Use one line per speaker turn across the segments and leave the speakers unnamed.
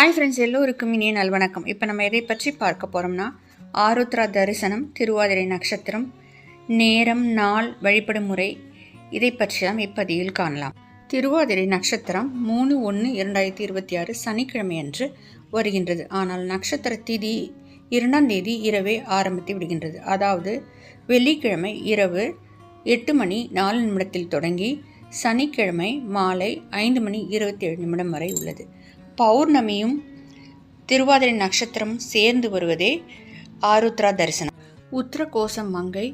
Hi friends எல்லோருக்கும் இனிய நல்வணக்கம். இப்போ நம்ம எதை பற்றி பார்க்க போகிறோம்னா ஆருத்ரா தரிசனம் திருவாதிரை நட்சத்திரம் நேரம் நாள் வழிபடும் முறை இதை பற்றி தான் இப்பதியில் காணலாம். திருவாதிரை நட்சத்திரம் மூணு ஒன்று இரண்டாயிரத்தி இருபத்தி ஆறு சனிக்கிழமை அன்று வருகின்றது. ஆனால் நட்சத்திர திதி இரண்டாம் தேதி இரவே ஆரம்பித்து விடுகின்றது. அதாவது வெள்ளிக்கிழமை இரவு எட்டு மணி நாலு நிமிடத்தில் தொடங்கி சனிக்கிழமை மாலை ஐந்து மணி இருபத்தி ஏழு நிமிடம் வரை உள்ளது. பௌர்ணமியும் திருவாதிரை நட்சத்திரம் சேர்ந்து வருவதே ஆருத்ரா தரிசனம். உத்தரகோசம் மங்கை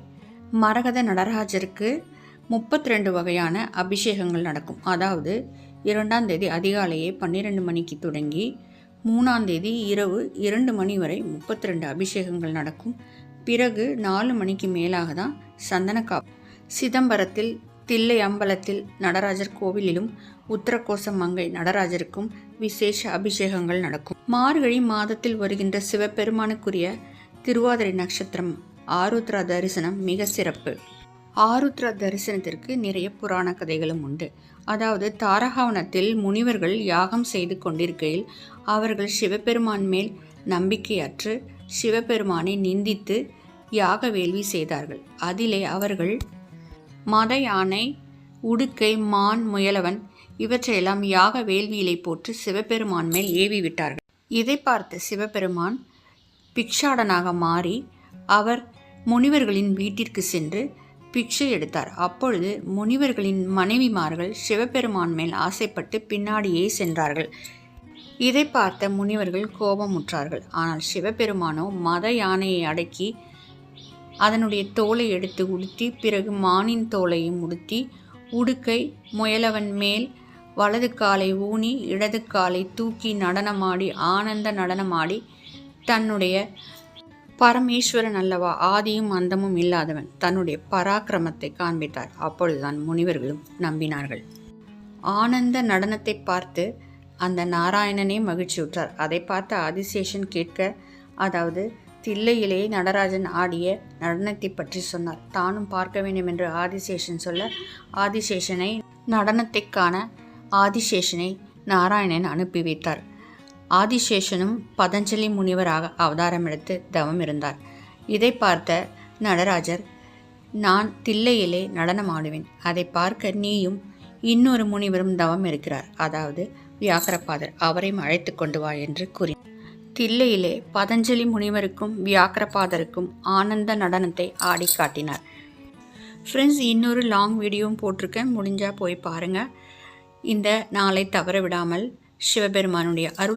மரகத நடராஜருக்கு முப்பத்தி ரெண்டு வகையான அபிஷேகங்கள் நடக்கும். அதாவது இரண்டாம் தேதி அதிகாலையே பன்னிரெண்டு மணிக்கு தொடங்கி மூணாம் தேதி இரவு இரண்டு மணி வரை முப்பத்தி ரெண்டு அபிஷேகங்கள் நடக்கும். பிறகு நாலு மணிக்கு மேலாக தான் சந்தனக்கா சிதம்பரத்தில் தில்லை அம்பலத்தில் நடராஜர் கோவிலிலும் உத்தரகோச மங்கை நடராஜருக்கும் விசேஷ அபிஷேகங்கள் நடக்கும். மார்கழி மாதத்தில் வருகின்ற சிவபெருமானுக்குரிய திருவாதிரை நட்சத்திரம் ஆருத்ரா தரிசனம் மிக சிறப்பு. ஆருத்ரா தரிசனத்திற்கு நிறைய புராண கதைகளும் உண்டு. அதாவது தாரகாவனத்தில் முனிவர்கள் யாகம் செய்து கொண்டிருக்கையில் அவர்கள் சிவபெருமான் மேல் நம்பிக்கையற்று சிவபெருமானை நிந்தித்து யாக வேள்வி செய்தார்கள். அதிலே அவர்கள் மத யானை உடுக்கை மான் முயலவன் இவற்றையெல்லாம் யாக வேள்வியிலை போட்டு சிவபெருமான் மேல் ஏவி விட்டார்கள். இதை பார்த்த சிவபெருமான் பிக்ஷாடனாக மாறி அவர் முனிவர்களின் வீட்டிற்கு சென்று பிக்ஷை எடுத்தார். அப்பொழுது முனிவர்களின் மனைவிமார்கள் சிவபெருமான் மேல் ஆசைப்பட்டு பின்னாடியே சென்றார்கள். இதை பார்த்த முனிவர்கள் கோபமுற்றார்கள். ஆனால் சிவபெருமானோ மத யானையை அடக்கி அதனுடைய தோலை எடுத்து உடுத்தி பிறகு மானின் தோலையும் உடுத்தி உடுக்கை முயலவன் மேல் வலது காலை ஊனி இடது காலை தூக்கி நடனமாடி ஆனந்த நடனமாடி தன்னுடைய பரமேஸ்வரன் அல்லவா ஆதியும் அந்தமும் இல்லாதவன் தன்னுடைய பராக்கிரமத்தை காண்பித்தார். அப்பொழுதுதான் முனிவர்களும் நம்பினார்கள். ஆனந்த நடனத்தை பார்த்து அந்த நாராயணனே மகிழ்ச்சியுற்றார். அதை பார்த்த ஆதிசேஷன் கேட்க அதாவது தில்லையிலே நடராஜன் ஆடிய நடனத்தை பற்றி சொன்னார். தானும் பார்க்க வேண்டும் என்று ஆதிசேஷன் சொல்ல ஆதிசேஷனை நடனத்தை காண ஆதிசேஷனை நாராயணன் அனுப்பி வைத்தார். ஆதிசேஷனும் பதஞ்சலி முனிவராக அவதாரம் எடுத்து தவம் இருந்தார். இதை பார்த்த நடராஜர் நான் தில்லையிலே நடனம் ஆடுவேன். அதை பார்க்க நீயும் இன்னொரு முனிவரும் தவம் இருக்கிறார். அதாவது வியாகரபாதர் அவரையும் அழைத்து கொண்டு வா என்று கூறினார் தில்லையிலே பதஞ்சலி முனிவருக்கும் வியாக்கிரபாதருக்கும் ஆனந்த நடனத்தை ஆடி காட்டினார். ஃப்ரெண்ட்ஸ் இன்னொரு லாங் வீடியோவும் போட்டிருக்கேன். முடிஞ்சால் போய் பாருங்கள் இந்த நாளை தவற விடாமல் சிவபெருமானுடைய அருள்